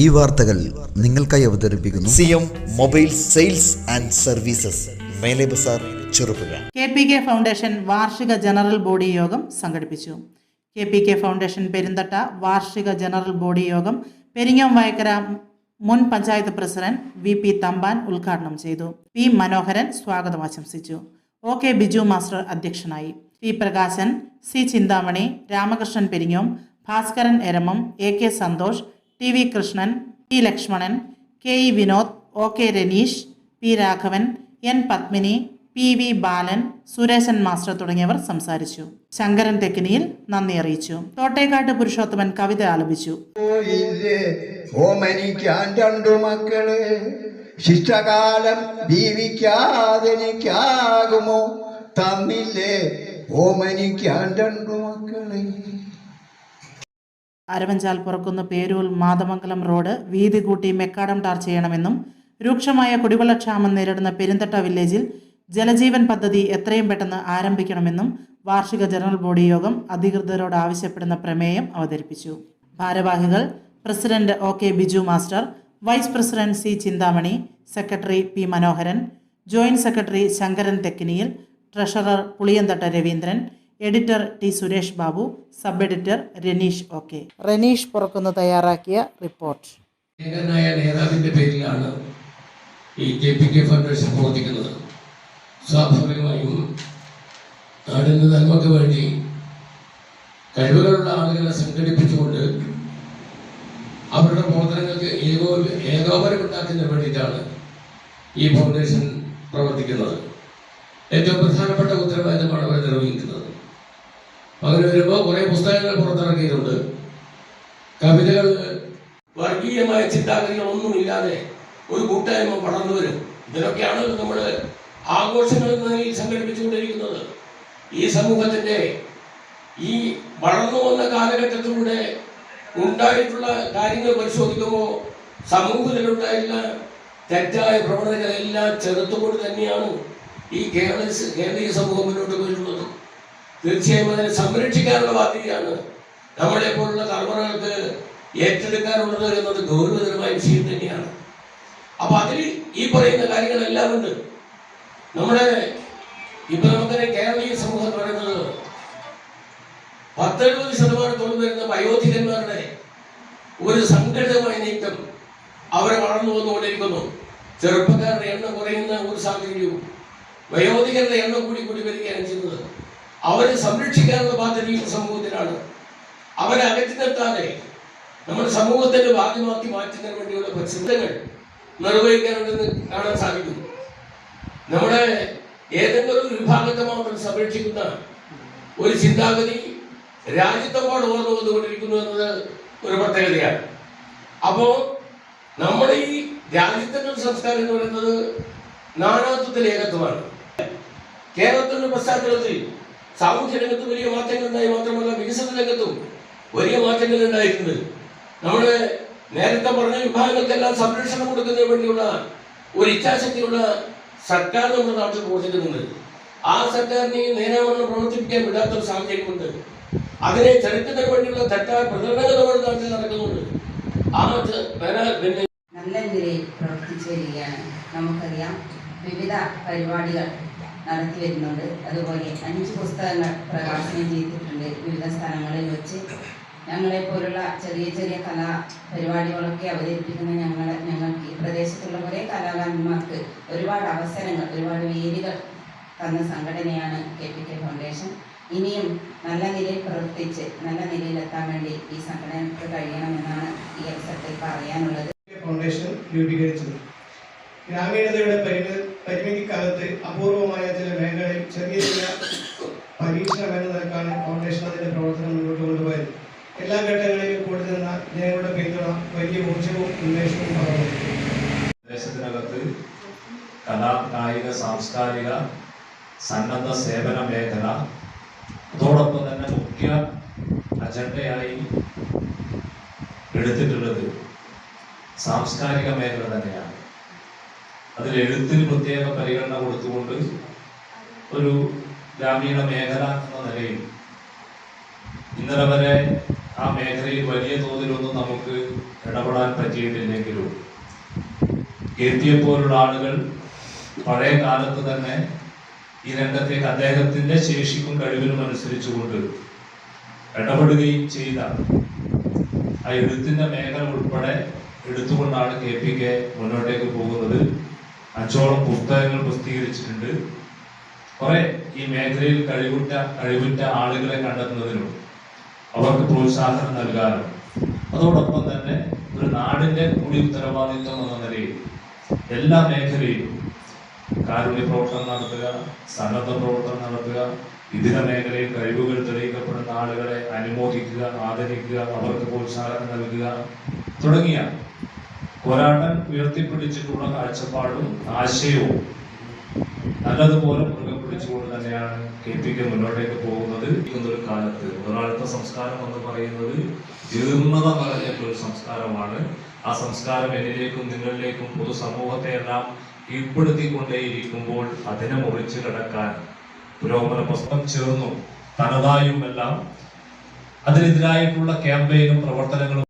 ഈ വാർത്തകൾ നിങ്ങൾക്കായി അവതരിപ്പിക്കുന്നു. C M mobile sales and services Mele Bazar Cherupuzha K P K foundation വാർഷിക ജനറൽ ബോഡി യോഗം സംഘടിപ്പിച്ചു. K P K foundation Perinthatta വാർഷിക ജനറൽ ബോഡി യോഗം പെരിങ്ങോം വയക്കര മുൻ panchayat president V P Thampan ഉദ്ഘാടനം ചെയ്തു. പി മനോഹരൻ സ്വാഗതം ആശംസിച്ചു. ഒ കെ ബിജു മാസ്റ്റർ അധ്യക്ഷനായി. P Prakashan C Chinthamani Ramakrishnan Peringome Bhaskaran Eramam A K Santhosh T V Krishnan T Lakshmanan K E Vinod O K Ranish P Raghavan N Padmini P V Balan Suresan master തുടങ്ങിയവർ സംസാരിച്ചു. ശങ്കരൻ തെക്കിനിയിൽ നന്ദി അറിയിച്ചു. തോട്ടേക്കാട്ട് പുരുഷോത്തമൻ കവിത ആലപിച്ചു. രണ്ടു ശിഷ്ടകാലം ജീവിക്കാതെനിക്കാകുമോ? തന്നില്ലേ ഓമനിക്കാൻ രണ്ടു മക്കളെ. അരവഞ്ചാൽ പുറക്കുന്ന പേരൂൽ മാതമംഗലം റോഡ് വീതി കൂട്ടി മെക്കാടം ടാർ ചെയ്യണമെന്നും രൂക്ഷമായ കുടിവെള്ളക്ഷാമം നേരിടുന്ന പെരുന്തട്ട വില്ലേജിൽ ജലജീവൻ പദ്ധതി എത്രയും പെട്ടെന്ന് ആരംഭിക്കണമെന്നും വാർഷിക ജനറൽ ബോഡി യോഗം അധികൃതരോട് ആവശ്യപ്പെടുന്ന പ്രമേയം അവതരിപ്പിച്ചു. ഭാരവാഹികൾ president O K Biju master vice president C Chinthamani secretary P Manoharan joint secretary Sankaran തെക്കിനിയിൽ treasurer Puliyanthatta Raveendran editor T Suresh Babu sub editor Ranish O K Ranish പുറക്കുന്ന തയ്യാറാക്കിയ റിപ്പോർട്ട്. നേതാവിന്റെ പേരിലാണ് ഈ കെ പി കെ ഫൗണ്ടേഷൻ പ്രവർത്തിക്കുന്നത്. സ്വാഭാവികമായും നാടിന്റെ നന്മക്ക് വേണ്ടി കഴിവുകളുള്ള ആളുകളെ സംഘടിപ്പിച്ചുകൊണ്ട് അവരുടെ പ്രവർത്തനങ്ങൾക്ക് ഏകോ ഏകോപനം ഉണ്ടാക്കുന്നതിന് വേണ്ടിയിട്ടാണ് ഈ ഫൗണ്ടേഷൻ പ്രവർത്തിക്കുന്നത്. ഏറ്റവും പ്രധാനപ്പെട്ട ഉത്തരവാദിത്തമാണ് അവർ നിർവഹിക്കുന്നത്. അങ്ങനെ വരുമ്പോൾ കുറേ പുസ്തകങ്ങൾ പുറത്തിറക്കിയിട്ടുണ്ട്. കവിതകൾ വർഗീയമായ ചിന്താഗതികളൊന്നുമില്ലാതെ ഒരു കൂട്ടായ്മ വളർന്നു വരും. ഇതിനൊക്കെയാണ് നമ്മൾ ആഘോഷങ്ങൾ എന്ന സംഘടിപ്പിച്ചുകൊണ്ടിരിക്കുന്നത്. ഈ സമൂഹത്തിന്റെ ഈ വളർന്നു വന്ന കാലഘട്ടത്തിലൂടെ ഉണ്ടായിട്ടുള്ള കാര്യങ്ങൾ പരിശോധിക്കുമ്പോൾ സമൂഹത്തിലുണ്ടായിരുന്ന തെറ്റായ പ്രവണതകളെല്ലാം ചെറുത്തുകൊണ്ട് തന്നെയാണ് ഈ കേരള കേരളീയ സമൂഹം മുന്നോട്ട് പോയിട്ടുള്ളത്. തീർച്ചയായും അതിനെ സംരക്ഷിക്കാനുള്ള ബാധ്യതയാണ് നമ്മളെ പോലുള്ള തലമുറകൾക്ക് ഏറ്റെടുക്കാനുള്ളത് എന്നത് ഗൗരവതരമായ വിഷയം തന്നെയാണ്. അപ്പൊ അതിൽ ഈ പറയുന്ന കാര്യങ്ങളെല്ലാം ഉണ്ട്. നമ്മുടെ ഇപ്പൊ നമുക്കറിയാം കേരളീയ സമൂഹം പറയുന്നത് പത്തെഴുപത് ശതമാനത്തോളം വരുന്ന വയോധികന്മാരുടെ ഒരു സംഘടിതമായ നീക്കം അവരെ വളർന്നു വന്നുകൊണ്ടിരിക്കുന്നു. ചെറുപ്പക്കാരുടെ എണ്ണം കുറയുന്ന ഒരു സാഹചര്യവും വയോധികരുടെ എണ്ണം കൂടി കൂടി വരികയാണ് ചെയ്യുന്നത്. അവരെ സംരക്ഷിക്കാനുള്ള ഈ സമൂഹത്തിനാണ് അവരെ അകറ്റി നിർത്താതെ നമ്മൾ സമൂഹത്തിന്റെ ഭാഗ്യമാക്കി മാറ്റുന്നതിന് വേണ്ടിയുള്ള ചിന്തകൾ നിർവഹിക്കാനുണ്ടെന്ന് കാണാൻ സാധിക്കും. നമ്മുടെ ഏതെങ്കിലും ഒരു വിഭാഗത്തെ മാത്രം സംരക്ഷിക്കുന്ന ഒരു ചിന്താഗതി രാജ്യത്തെമ്പാട് ഓർന്നു വന്നുകൊണ്ടിരിക്കുന്നു എന്നത് ഒരു പ്രത്യേകതയാണ്. അപ്പോ നമ്മുടെ ഈ രാജ്യത്തിന്റെ ഒരു സംസ്കാരം എന്ന് പറയുന്നത് നാനാത്വത്തിൽ ഏകത്വമാണ് കേരളത്തിന്റെ പശ്ചാത്തലത്തിൽ സാമൂഹ്യ രംഗത്ത് വലിയ മാറ്റങ്ങൾ ഉണ്ടായി മാത്രമല്ല വികസന രംഗത്തും വലിയ മാറ്റങ്ങൾ ഉണ്ടായിട്ടുണ്ട് നമ്മുടെ നേരത്തെ പറഞ്ഞ വിഭാഗങ്ങൾക്കെല്ലാം സംരക്ഷണം കൊടുക്കുന്നതിന് വേണ്ടിയുള്ള ഒരു ഇച്ഛാശക്തിയുള്ള സർക്കാർ നമ്മുടെ നാട്ടിൽ പ്രവർത്തിക്കുന്നുണ്ട്. ആ സർക്കാരിനെ നേരാവണ്ണം പ്രവർത്തിപ്പിക്കാൻ വിടാത്ത ഒരു സാഹചര്യമുണ്ട്. അതിനെ ചെറുക്കുന്നതിന് വേണ്ടിയുള്ള തെറ്റായ പ്രചരണങ്ങൾ നമ്മുടെ നാട്ടിൽ നടക്കുന്നുണ്ട്. ആ പിന്നെ നല്ല നിലയിൽ പ്രവർത്തിച്ചു വരികയാണ്. നമുക്കറിയാം വിവിധ പരിപാടികൾ നടത്തി വരുന്നുണ്ട്. അതുപോലെ അഞ്ച് പുസ്തകങ്ങൾ പ്രകാശനം ചെയ്തിട്ടുണ്ട്. വിവിധ സ്ഥലങ്ങളിൽ വെച്ച് ഞങ്ങളെ പോലുള്ള ചെറിയ ചെറിയ കലാ പരിപാടികളൊക്കെ അവതരിപ്പിക്കുന്ന ഞങ്ങൾ ഞങ്ങൾക്ക് ഈ പ്രദേശത്തുള്ള കുറെ കലാകാരന്മാർക്ക് ഒരുപാട് അവസരങ്ങൾ ഒരുപാട് വേദികൾ തന്ന സംഘടനയാണ് കെ പി കെ ഫൗണ്ടേഷൻ. ഇനിയും നല്ല നിലയിൽ പ്രവർത്തിച്ച് നല്ല നിലയിലെത്താൻ വേണ്ടി ഈ സംഘടനക്ക് കഴിയണമെന്നാണ് ഈ അവസരത്തിൽ പറയാനുള്ളത്. ഫൗണ്ടേഷൻ രൂപീകരിച്ചത്. ഗ്രാമീണതയുടെ പരിമി പരിമിതി കാലത്ത് അപൂർവമായ ചില മേഖലയിൽ ചെറിയ ചില പരീക്ഷണം എന്ന നിലക്കാണ് ഫൗണ്ടേഷൻ അതിന്റെ പ്രവർത്തനം മുന്നോട്ട് കൊണ്ടുപോയത്. എല്ലാ ഘട്ടങ്ങളിലും കൂടി ജനങ്ങളുടെ പിന്തുണ വലിയ ഊർജവും ഉന്മേഷവും പറഞ്ഞു കലാ കായിക സാംസ്കാരിക സന്നദ്ധ സേവന മേഖല അതോടൊപ്പം തന്നെ മുഖ്യ അജണ്ടയായി എടുത്തിട്ടുള്ളത് സാംസ്കാരിക മേഖല തന്നെയാണ്. അതിൽ എഴുത്തിന് പ്രത്യേക പരിഗണന കൊടുത്തുകൊണ്ട് ഒരു ഗ്രാമീണ മേഖല എന്ന നിലയിൽ ഇന്നലെ വരെ ആ മേഖലയിൽ വലിയ തോതിലൊന്നും നമുക്ക് ഇടപെടാൻ പറ്റിയിട്ടില്ലെങ്കിലും കെ പോലുള്ള ആളുകൾ പഴയ കാലത്ത് തന്നെ ഈ രംഗത്തേക്ക് അദ്ദേഹത്തിന്റെ ശേഷിക്കും കഴിവിനും അനുസരിച്ചുകൊണ്ട് ഇടപെടുകയും ചെയ്ത ആ എഴുത്തിന്റെ മേഖല ഉൾപ്പെടെ എടുത്തുകൊണ്ടാണ് കെ പി കെ മുന്നോട്ടേക്ക് പോകുന്നത്. അഞ്ചോളം പുസ്തകങ്ങൾ പ്രസിദ്ധീകരിച്ചിട്ടുണ്ട്. കുറെ ഈ മേഖലയിൽ കഴിവുറ്റ കഴിവുറ്റ ആളുകളെ കണ്ടെത്തുന്നതിനും അവർക്ക് പ്രോത്സാഹനം നൽകാനും. അതോടൊപ്പം തന്നെ ഒരു നാടിന്റെ കൂടി ഉത്തരവാദിത്വം എന്ന നിലയിൽ എല്ലാ മേഖലയിലും കാരുണ്യ പ്രവർത്തനം നടത്തുക സന്നദ്ധ പ്രവർത്തനം നടത്തുക ഇതര മേഖലയിൽ കഴിവുകൾ തെളിയിക്കപ്പെടുന്ന ആളുകളെ അനുമോദിക്കുക ആദരിക്കുക അവർക്ക് പ്രോത്സാഹനം നൽകുക തുടങ്ങിയ പോരാട്ടം ഉയർത്തിപ്പിടിച്ചിട്ടുള്ള കാഴ്ചപ്പാടും ആശയവും നല്ലതുപോലെ മുറുകെ പിടിച്ചുകൊണ്ട് തന്നെയാണ് കെ പി കെ മുന്നോട്ടേക്ക് പോകുന്നത്. ഒരു കാലത്ത് മുതലാളിത്ത സംസ്കാരം എന്ന് പറയുന്നത് ജീർണത നിറഞ്ഞിട്ടുള്ള ഒരു സംസ്കാരമാണ്. ആ സംസ്കാരം എന്നിലേക്കും നിങ്ങളിലേക്കും പൊതുസമൂഹത്തെ എല്ലാം കീഴ്പ്പെടുത്തിക്കൊണ്ടേയിരിക്കുമ്പോൾ അതിനെ മുറിച്ചു കിടക്കാൻ പുരോഗമന പുസ്തകം ചേർന്നു. തനതായും എല്ലാം അതിനെതിരായിട്ടുള്ള ക്യാമ്പയിനും പ്രവർത്തനങ്ങളും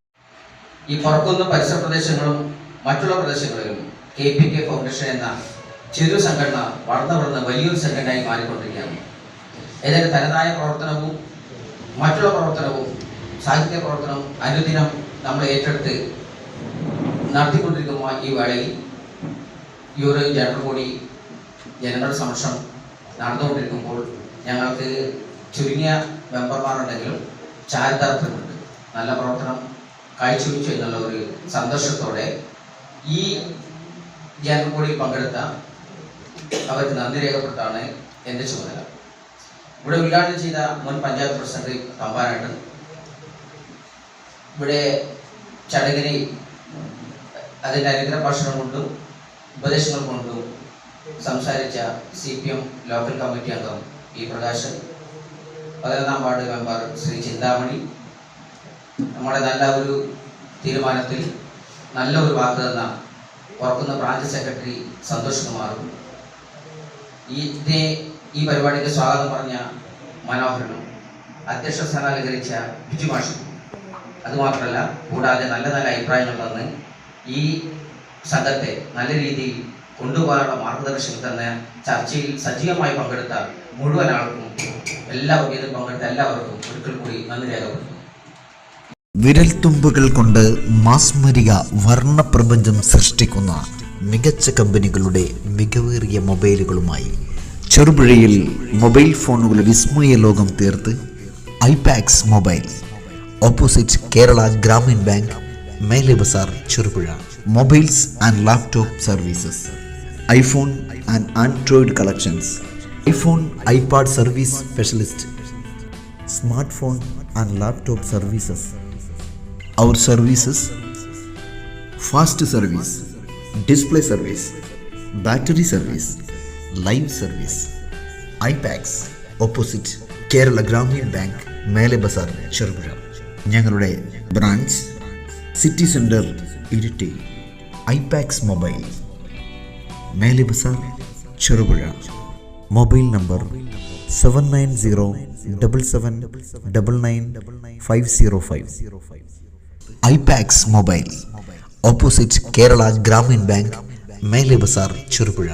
ഈ പുറക്കുന്ന പരിസര പ്രദേശങ്ങളും മറ്റുള്ള പ്രദേശങ്ങളിലും കെ പി കെ ഫൗണ്ടേഷൻ എന്ന ചെറു സംഘടന വളർന്നു വളർന്ന് വലിയൊരു സംഘടനയായി മാറിക്കൊണ്ടിരിക്കുകയാണ്. ഇതിന്റെ തനതായ പ്രവർത്തനവും മറ്റുള്ള പ്രവർത്തനവും സാഹിത്യ പ്രവർത്തനവും അനുദിനം നമ്മൾ ഏറ്റെടുത്ത് നടത്തിക്കൊണ്ടിരിക്കുന്ന ഈ വേളയിൽ ഒരു ജനറൽ ബോഡി ജനങ്ങളുടെ സംരക്ഷണം നടന്നുകൊണ്ടിരിക്കുമ്പോൾ ഞങ്ങൾക്ക് ചുരുങ്ങിയ മെമ്പർമാരുണ്ടെങ്കിലും ചാരിതാർത്ഥ്യമുണ്ട്. നല്ല പ്രവർത്തനം കാഴ്ചവെച്ചു എന്നുള്ള ഒരു സന്തോഷത്തോടെ ഈ ധ്യാനം കൂടി പങ്കെടുത്ത അവർക്ക് നന്ദി രേഖപ്പെടുത്താണ് എന്റെ ചുമതല. ഇവിടെ ഉദ്ഘാടനം ചെയ്ത മുൻ പഞ്ചായത്ത് പ്രസിഡന്റ് തമ്പാനാട്ടൻ ഇവിടെ ചടങ്ങിനെ അതിന്റെ അനുഗ്രഹ ഭാഷണം കൊണ്ടും ഉപദേശങ്ങൾ കൊണ്ടും സംസാരിച്ച C P M local committee അംഗം ഇ പ്രകാശൻ പതിനൊന്നാം വാർഡ് മെമ്പർ ശ്രീ ചിന്താമണി നമ്മുടെ നല്ല ഒരു തീരുമാനത്തിൽ നല്ല ഒരു വാക്ക് തന്ന ഉറക്കുന്ന ബ്രാഞ്ച് സെക്രട്ടറി സന്തോഷ് കുമാറും ഇതിനെ ഈ പരിപാടിക്ക് സ്വാഗതം പറഞ്ഞ മനോഹരനും അധ്യക്ഷ സ്ഥാനം അലങ്കരിച്ച ബിജു മാഷും. അതുമാത്രമല്ല കൂടാതെ നല്ല നല്ല അഭിപ്രായങ്ങൾ തന്ന് ഈ സംഘത്തെ നല്ല രീതിയിൽ കൊണ്ടുപോകാനുള്ള മാർഗദർശനം തന്ന ചർച്ചയിൽ സജീവമായി പങ്കെടുത്ത മുഴുവൻ ആൾക്കും എല്ലാവർക്കും ഇതിൽ പങ്കെടുത്ത എല്ലാവർക്കും ഒരിക്കൽ കൂടി നന്ദി രേഖപ്പെടുത്തുന്നു. വിരൽത്തുമ്പുകൾ കൊണ്ട് മാസ്മരിക വർണപ്രപഞ്ചം സൃഷ്ടിക്കുന്ന മികച്ച കമ്പനികളുടെ മികവേറിയ മൊബൈലുകളുമായി ചെറുപുഴയിൽ മൊബൈൽ ഫോണുകളുടെ വിസ്മയ ലോകം തീർത്ത് iPax mobile opposite Kerala Gramin bank Mele Bazar Cherupuzha mobiles and laptop services iPhone and Android collections iPhone iPad service specialist smart phone and laptop services. Our services fast service, display service, battery service, live service, iPax opposite Kerala Gramin bank Mele Bazar Cherupuzha ഞങ്ങളുടെ branch city centre Iritty iPax mobile Mele Bazar Cherupuzha mobile number seven nine zero double seven double nine five zero five iPax mobile. Opposite Kerala Gramin bank Mele Bazar Cherupuzha.